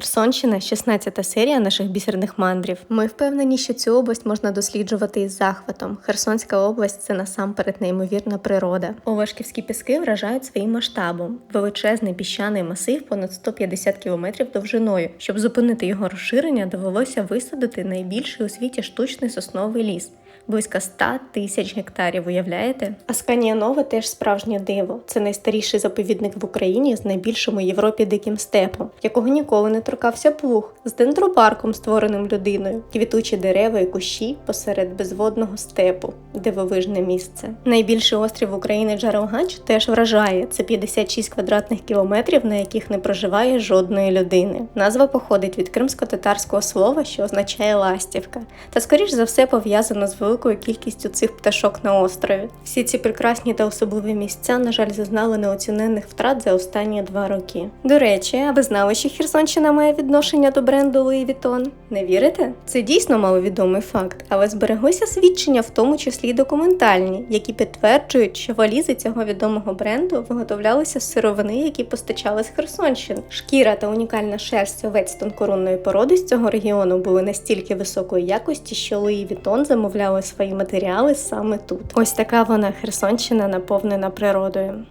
Херсонщина 16 серія наших бісерних мандрів. Ми впевнені, що цю область можна досліджувати із захватом. Херсонська область це насамперед неймовірна природа. Овашківські піски вражають своїм масштабом. Величезний піщаний масив понад 150 кілометрів довжиною. Щоб зупинити його розширення, довелося висадити найбільший у світі штучний сосновий ліс. Близько 100 тисяч гектарів, уявляєте? Асканія Нова теж справжнє диво. Це найстаріший заповідник в Україні з найбільшим у Європі диким степом, якого ніколи не торкався плуг, з дендропарком, створеним людиною, квітучі дерева і кущі посеред безводного степу, дивовижне місце. Найбільший острів України Джарелганч теж вражає. Це 56 квадратних кілометрів, на яких не проживає жодної людини. Назва походить від кримсько-татарського слова, що означає ластівка, та скоріш за все пов'язано з великою кількістю цих пташок на острові. Всі ці прекрасні та особливі місця, на жаль, зазнали неоціненних втрат за останні два роки. До речі, а ви знали, що Херсонщина має відношення до бренду Louis Vuitton? Не вірите? Це дійсно маловідомий факт, але збереглися свідчення, в тому числі й документальні, які підтверджують, що валізи цього відомого бренду виготовлялися з сировини, які постачали з Херсонщини. Шкіра та унікальна шерсть овець тонкорунної породи з цього регіону були настільки високої якості, що Louis Vuitton замовляли свої матеріали саме тут. Ось така вона Херсонщина наповнена природою.